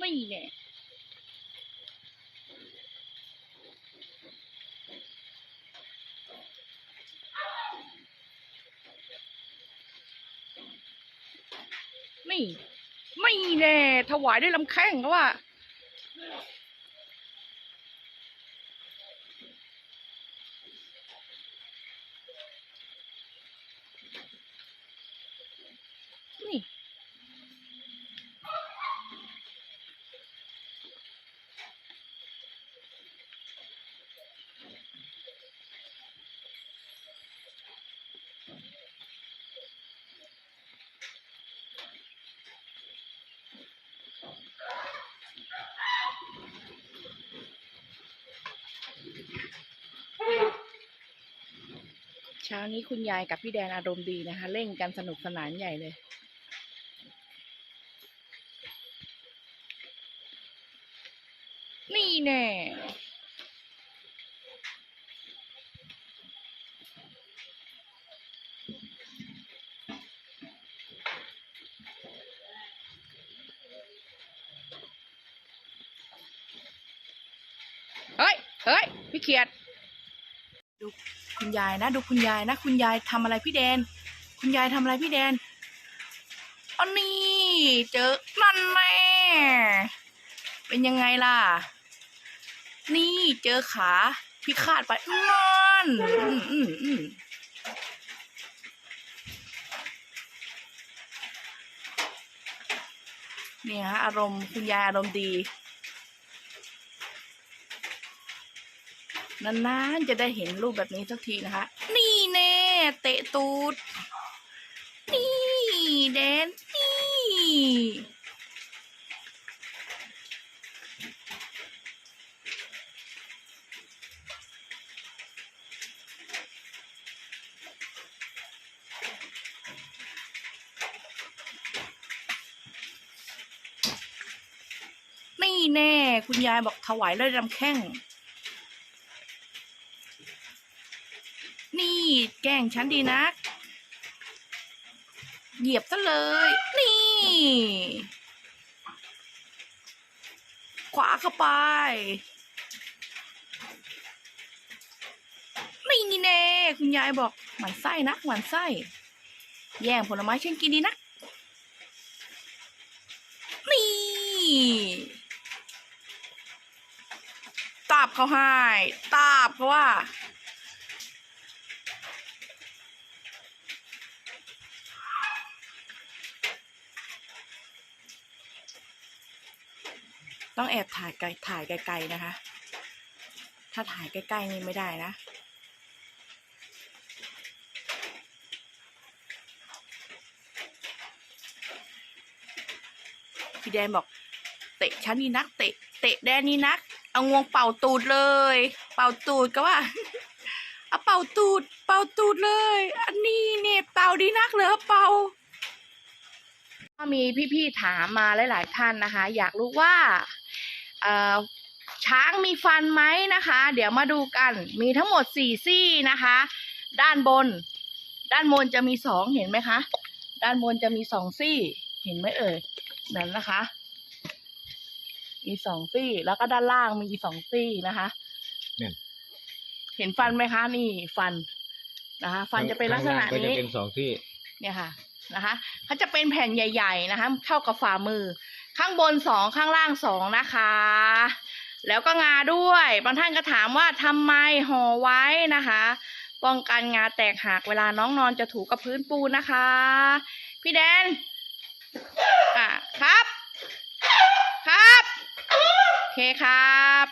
ไม่แน่นี่ไม่แน่ถวายด้วยลำแข้งเขาว่า นี่ เช้านี้คุณยายกับพี่แดนอารมณ์ดีนะคะ เล่นกันสนุกสนานใหญ่เลย นี่แน่เฮ้ย เฮ้ย พี่เขียดดู คุณยายนะ ดูคุณยายนะ คุณยายทำอะไรพี่แดน คุณยายทำอะไรพี่แดนอันนี้เจอนั่นแน่เป็นยังไงล่ะ นี่เจอขาพิฆาตไปนั่นเนี่ยฮะอารมณ์คุณยายอารมณ์ดี นานๆจะได้เห็นรูปแบบนี้สักทีนะคะ นี่แน่เตะตูด นี่แดนนี่นี่แน่ คุณยายบอกถวายเลยลำแข้ง นี่ แกล้งฉันดีนัก เหยียบซะเลย นี่ ขวาเข้าไป นี่นี่แน่คุณยายบอกหมันไส้นักหมันไส้ แย่งผลไม้ฉันกินดีนัก นี่ ตาบเขาให้ ตาบเขาว่า ต้องแอบถ่ายไกลถ่ายไกลๆนะคะ ถ้าถ่ายใกล้ๆนี่ไม่ได้นะพี่แดนบอก เตะฉันนี่นัก เตะ เตะแดนนี่นัก เอางวงเป่าตูดเลย เป่าตูดก็ว่าเอาเป่าตูด เป่าตูดเลย อันนี้เนี่ยเป่าดีนักเหรอเป่าก็มีพี่ๆถามมาหลาย ๆ ท่านนะคะ อยากรู้ว่า ช้างมีฟันไหมนะคะ เดี๋ยวมาดูกันมีทั้งหมดสี่ซี่นะคะ ด้านบน ด้านบนจะมีสองเห็นไหมคะ ด้านบนจะมีสองซี่ เห็นไหมเอ่ยนั่นนะคะ มีสองซี่แล้วก็ด้านล่างมีสองซี่นะคะเนี่ยเห็นฟันไหมคะ นี่ฟันนะคะ ฟันจะเป็นลักษณะข้างล่างก็จะนี้เป็นสองที่ เนี่ยค่ะนะคะเขาจะเป็นแผ่นใหญ่ ๆ นะคะ เท่ากับฝ่ามือ ข้างบนสองข้างล่างสองนะคะ แล้วก็งาด้วย บางท่านก็ถามว่าทำไมห่อไว้นะคะ ป้องกันงาแตกหักเวลาน้องนอนจะถูกับพื้นปูนนะคะ พี่แดนอะครับ ครับ โอเคครับ